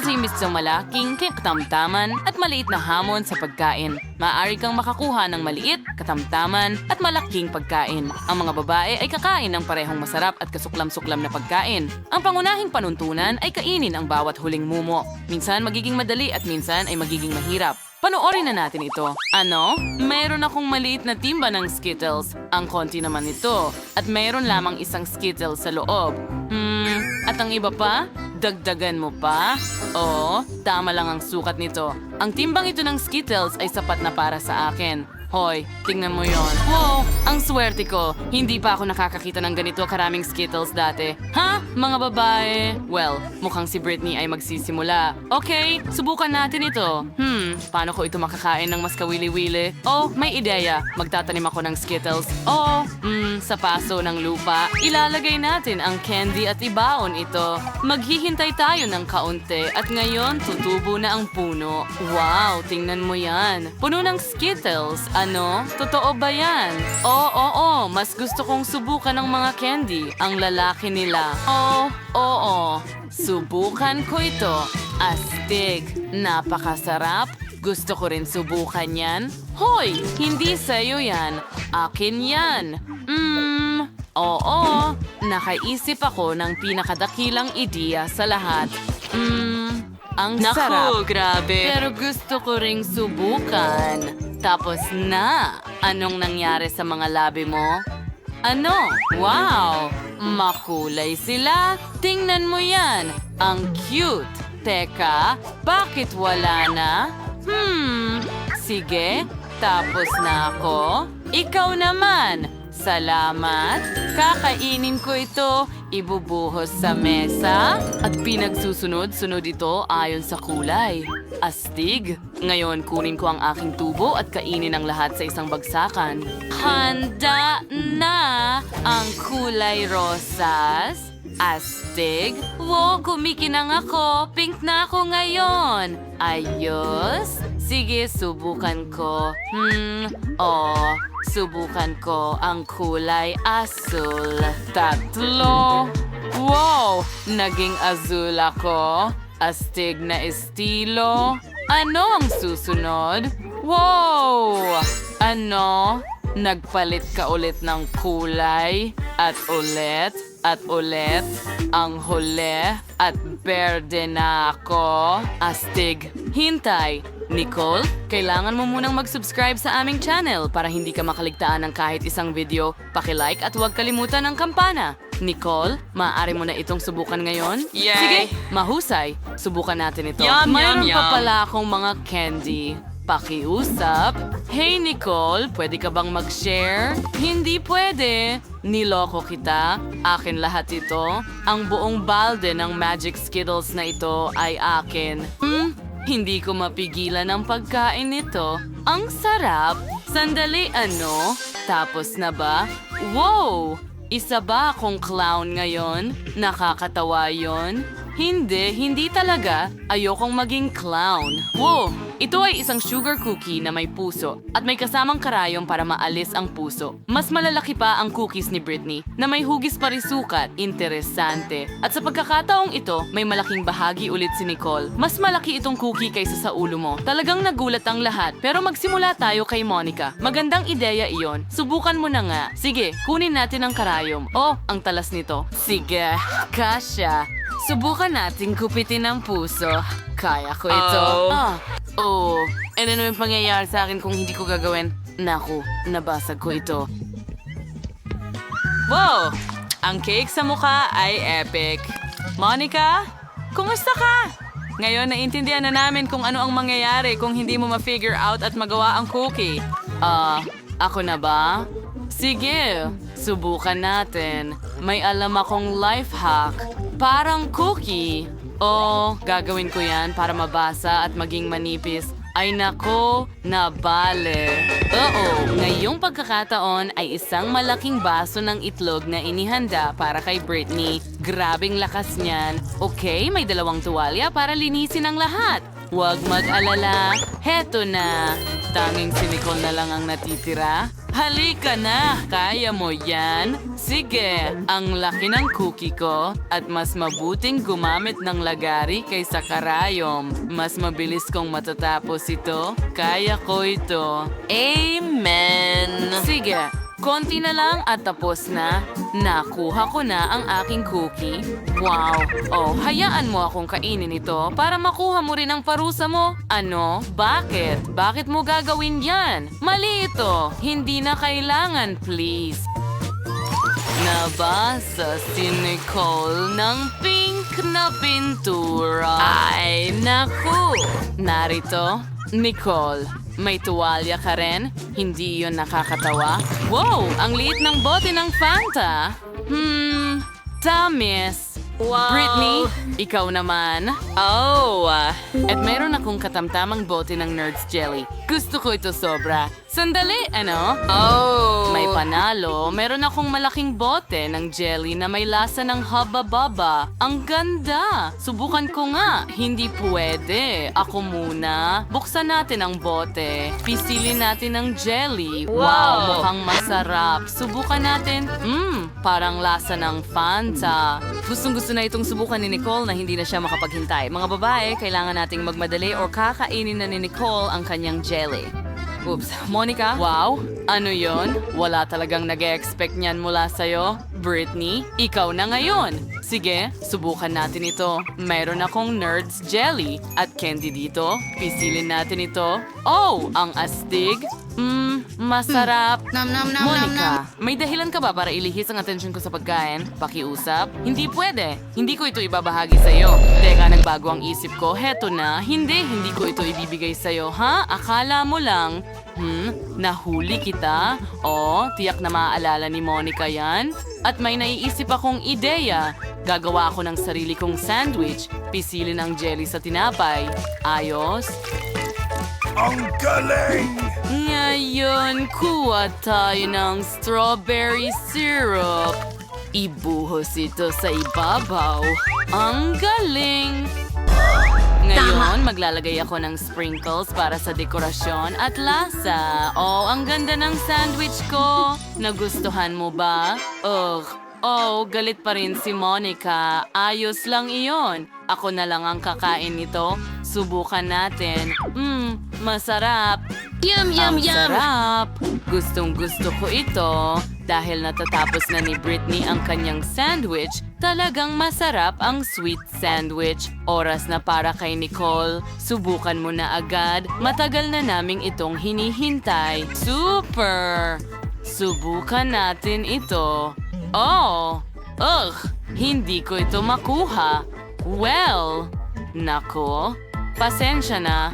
Si Mr. Malaking katamtaman at maliit na hamon sa pagkain. Maaari kang makakuha ng maliit, katamtaman at malaking pagkain. Ang mga babae ay kakain ng parehong masarap at kasuklam-suklam na pagkain. Ang pangunahing panuntunan ay kainin ang bawat huling mumo. Minsan magiging madali at minsan ay magiging mahirap. Panoorin na natin ito. Ano? Mayroon akong maliit na timba ng Skittles. Ang konti naman ito. At mayroon lamang isang Skittles sa loob. Hmm, at ang iba pa? Dagdagan mo pa? Oo, tama lang ang sukat nito. Ang timbang ito ng Skittles ay sapat na para sa akin. Hoy, tingnan mo yon. Wow, ang swerte ko. Hindi pa ako nakakakita ng ganito karaming Skittles dati. Ha? Mga babae? Well, mukhang si Britney ay magsisimula. Okay, subukan natin ito. Hmm, paano ko ito makakain ng mas kawili-wili? Oh, may ideya. Magtatanim ako ng Skittles. Oh, hmm, sa paso ng lupa. Ilalagay natin ang candy at ibaon ito. Maghihintay tayo ng kaunti at ngayon tutubo na ang puno. Wow, tingnan mo yan. Puno ng Skittles. Ano? Totoo ba yan? Oo, oo, Mas gusto kong subukan ng mga candy. Ang lalaki nila. Oo, oo. Subukan ko ito. Astig. Napakasarap. Gusto ko rin subukan yan. Hoy, hindi sa'yo yan. Akin yan. Mmm, oo. Nakaisip ako ng pinakadakilang ideya sa lahat. Mmm, ang Naku, sarap. grabe. Pero gusto ko ring subukan. Tapos na, anong nangyari sa mga labi mo? Ano? Wow! Makulay sila. Tingnan mo yan. Ang cute. Teka, bakit wala na? Hmm, sige. Tapos na ako. Ikaw naman. Salamat. Kakainin ko ito. Ibubuhos sa mesa. At pinagsusunod-sunod ito ayon sa kulay. Astig. Ngayon kunin ko ang aking tubo at kainin ang lahat sa isang bagsakan. Handa na ang kulay rosas. Astig? Wow, kumikinang ako. Pink na ako ngayon. Ayos. Sige, subukan ko. Hmm, oh, subukan ko ang kulay asul. Tatlo. Wow, naging azul ako. Astig na estilo. Ano ang susunod? Wow! Ano? Nagpalit ka ulit ng kulay at ulit at ulit ang huli at berde na ako. Astig. Hintay. Nicole, kailangan mo munang mag-subscribe sa aming channel para hindi ka makaligtaan ng kahit isang video. Paki-like at huwag kalimutan ang kampana. Nicole, maaari mo na itong subukan ngayon? Yay! Sige, mahusay. Subukan natin ito. Yum, Mayroon yum, pa yum. pala akong mga candy. Pakiusap. Hey Nicole, pwede ka bang mag-share? Hindi pwede. Niloko kita. Akin lahat ito. Ang buong balde ng Magic Skittles na ito ay akin. Hmm, hindi ko mapigilan ang pagkain nito. Ang sarap. Sandali ano? Tapos na ba? Wow! Isa ba akong clown ngayon? Nakakatawa yon? Hindi, hindi talaga. Ayokong maging clown. Wow! Ito ay isang sugar cookie na may puso at may kasamang karayom para maalis ang puso. Mas malalaki pa ang cookies ni Britney na may hugis pa rin sukat. Interesante. At sa pagkakataong ito, may malaking bahagi ulit si Nicole. Mas malaki itong cookie kaysa sa ulo mo. Talagang nagulat ang lahat. Pero magsimula tayo kay Monica. Magandang ideya iyon. Subukan mo na nga. Sige, kunin natin ang karayom. Oh, ang talas nito. Sige, kasya. Subukan nating kupitin ang puso. Kaya ko ito. Oh. Ah, oh. And ano yung pangyayari sa akin kung hindi ko gagawin? Naku, nabasag ko ito. Wow! Ang cake sa mukha ay epic. Monica, kumusta ka? Ngayon, naintindihan na namin kung ano ang mangyayari kung hindi mo ma-figure out at magawa ang cookie. Ah, ako na ba? Sige, subukan natin. May alam akong life hack. Parang cookie. Oh, gagawin ko yan para mabasa at maging manipis. Ay nako, nabale. Oo, ngayong pagkakataon ay isang malaking baso ng itlog na inihanda para kay Britney. Grabing lakas niyan. Okay, may dalawang tuwalya para linisin ang lahat. Huwag mag-alala. Heto na. Tanging si na lang ang natitira. Halika na! Kaya mo yan? Sige, ang laki ng cookie ko at mas mabuting gumamit ng lagari kaysa karayom. Mas mabilis kong matatapos ito. Kaya ko ito. Amen! Sige, konti na lang at tapos na. Nakuha ko na ang aking cookie. Wow! Oh, hayaan mo akong kainin ito para makuha mo rin ang parusa mo. Ano? Bakit? Bakit mo gagawin yan? Mali ito. Hindi na kailangan, please. Nabasa si Nicole ng pink na pintura. Ay, naku! Narito, Nicole, may tuwalya ka rin? Hindi yun nakakatawa? Wow! Ang liit ng bote ng Fanta! Hmm, tamis. Wow! Britney, ikaw naman. Oh! At meron akong katamtamang bote ng Nerds Jelly. Gusto ko ito sobra. Sandali, ano? Oh! May panalo, meron akong malaking bote ng jelly na may lasa ng haba-baba. Ang ganda! Subukan ko nga. Hindi pwede. Ako muna. Buksan natin ang bote. Pisilin natin ang jelly. Wow! Mukhang masarap. Subukan natin. Mmm, parang lasa ng Fanta. Gustong gusto na itong subukan ni Nicole na hindi na siya makapaghintay. Mga babae, kailangan nating magmadali or kakainin na ni Nicole ang kanyang jelly. Oops. Monica? Wow, ano yon? Wala talagang nag expect niyan mula sa'yo. Britney, ikaw na ngayon. Sige, subukan natin ito. Mayroon akong Nerds Jelly at candy dito. Pisilin natin ito. Oh, ang astig. Mmm, masarap. Nam nam nam nam nam. Monica, may dahilan ka ba para ilihis ang atensyon ko sa pagkain? Pakiusap? Hindi pwede. Hindi ko ito ibabahagi sa'yo. Teka, nagbago ang isip ko. Heto na. Hindi, hindi ko ito ibibigay sa'yo, ha? Akala mo lang. Hmm, nahuli kita? O, tiyak na maaalala ni Monica yan? At may naiisip akong ideya. Gagawa ako ng sarili kong sandwich. Pisilin ang jelly sa tinapay. Ayos? Ang galing! Ngayon, kuha tayo ng strawberry syrup. Ibuhos ito sa ibabaw. Ang galing! Ngayon, maglalagay ako ng sprinkles para sa dekorasyon at lasa. Oh, ang ganda ng sandwich ko. Nagustuhan mo ba? Ugh. Oh, galit pa rin si Monica. Ayos lang iyon. Ako na lang ang kakain nito. Subukan natin. Mmm, masarap. Yum yum Ang yum. sarap! Gustong gusto ko ito. Dahil natatapos na ni Britney ang kanyang sandwich, talagang masarap ang sweet sandwich. Oras na para kay Nicole. Subukan mo na agad. Matagal na naming itong hinihintay. Super! Subukan natin ito. Oh! Ugh! Hindi ko ito makuha. Well! Nako, pasensya na.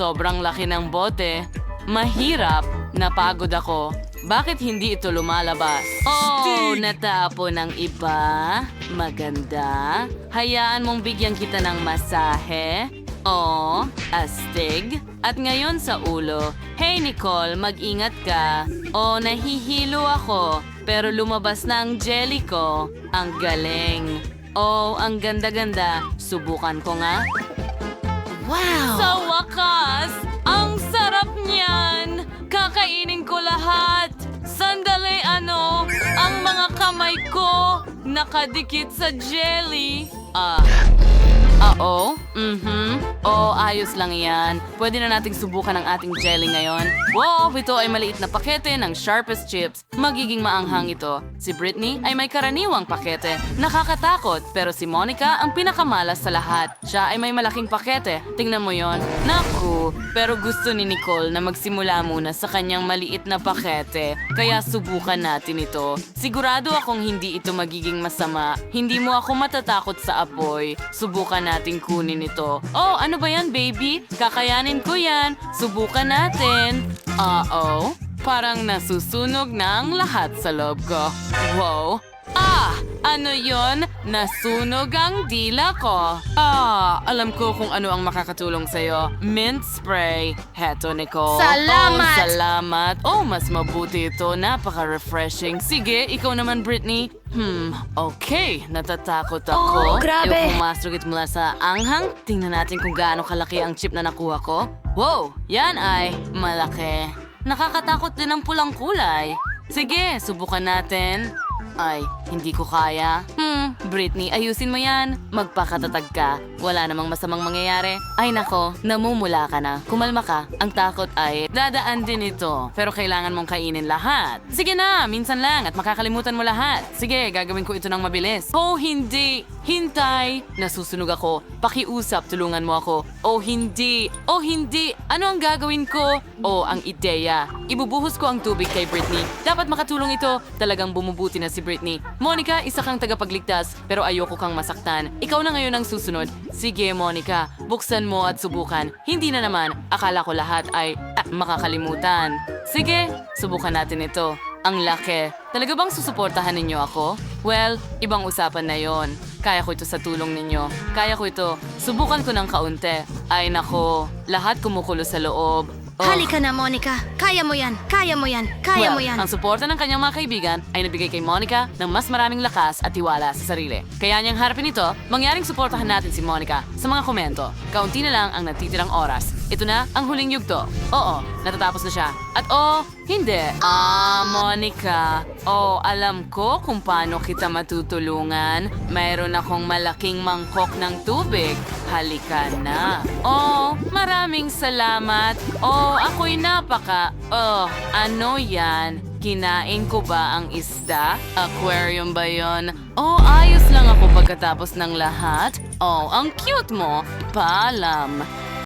Sobrang laki ng bote. Mahirap. Napagod ako. Bakit hindi ito lumalabas? Oh, natapo ng iba. Maganda. Hayaan mong bigyan kita ng masahe. Oh, astig. At ngayon sa ulo. Hey Nicole, mag-ingat ka. Oh, nahihilo ako. Pero lumabas na ang jelly ko. Ang galing. Oh, ang ganda-ganda. Subukan ko nga. Wow. Sa wakas, sarap niyan! Kakainin ko lahat! Sandali ano, ang mga kamay ko nakadikit sa jelly. Ah, oo? Mhm. Oo, ayos lang yan. Pwede na nating subukan ang ating jelly ngayon. Wow, ito ay maliit na pakete ng sharpest chips. Magiging maanghang ito. Si Britney ay may karaniwang pakete. Nakakatakot, pero si Monica ang pinakamalas sa lahat. Siya ay may malaking pakete. Tingnan mo yon. Naku, pero gusto ni Nicole na magsimula muna sa kanyang maliit na pakete. Kaya subukan natin ito. Sigurado akong hindi ito magiging masama. Hindi mo ako matatakot sa apoy. Subukan nating kunin ito. Oh, ano ba yan, baby? Kakayanin ko yan. Subukan natin. Uh-oh. Parang nasusunog na ang lahat sa loob ko. Wow. Ano yon? Nasunog ang dila ko. Ah, alam ko kung ano ang makakatulong sa'yo. Mint spray. Heto, Nicole. Salamat! Oh, salamat. Oh, mas mabuti ito. Napaka-refreshing. Sige, ikaw naman, Britney. Hmm, okay. Natatakot ako. Oh, grabe. Pumasok ito mula sa anghang. Tingnan natin kung gaano kalaki ang chip na nakuha ko. Wow, yan ay malaki. Nakakatakot din ang pulang kulay. Sige, subukan natin. Ay, hindi ko kaya. Hmm, Britney, ayusin mo yan. Magpakatatag ka. Wala namang masamang mangyayari. Ay nako, namumula ka na. Kumalma ka. Ang takot ay dadaan din ito. Pero kailangan mong kainin lahat. Sige na, minsan lang at makakalimutan mo lahat. Sige, gagawin ko ito ng mabilis. Oh, hindi. Hintay. Nasusunog ako. Pakiusap, tulungan mo ako. Oh, hindi. Oh, hindi. Ano ang gagawin ko? Oh, ang ideya. Ibubuhos ko ang tubig kay Britney. Dapat makatulong ito. Talagang bumubuti na si Britney. Monica, isa kang tagapagligtas, pero ayoko kang masaktan. Ikaw na ngayon ang susunod. Sige, Monica. Buksan mo at subukan. Hindi na naman. Akala ko lahat ay ah, makakalimutan. Sige, subukan natin ito. Ang laki. Talaga bang susuportahan ninyo ako? Well, ibang usapan na yon. Kaya ko ito sa tulong ninyo. Kaya ko ito. Subukan ko ng kaunti. Ay nako, lahat kumukulo sa loob. Oh. Halika na, Monica. Kaya mo yan. Kaya mo yan. Kaya Well, mo yan. ang suporta ng kanyang mga kaibigan ay nabigay kay Monica ng mas maraming lakas at tiwala sa sarili. Kaya niyang harapin ito, mangyaring suportahan natin si Monica sa mga komento. Kaunti na lang ang natitirang oras. Ito na ang huling yugto. Oo, natatapos na siya. At oo, hindi. Ah, Monica. Oh, alam ko kung paano kita matutulungan. Mayroon akong malaking mangkok ng tubig. Halika na. Oh, maraming salamat. Oh, ako'y napaka... Oh, ano yan? Kinain ko ba ang isda? Aquarium ba yon? Oh, ayos lang ako pagkatapos ng lahat. Oh, ang cute mo. Paalam.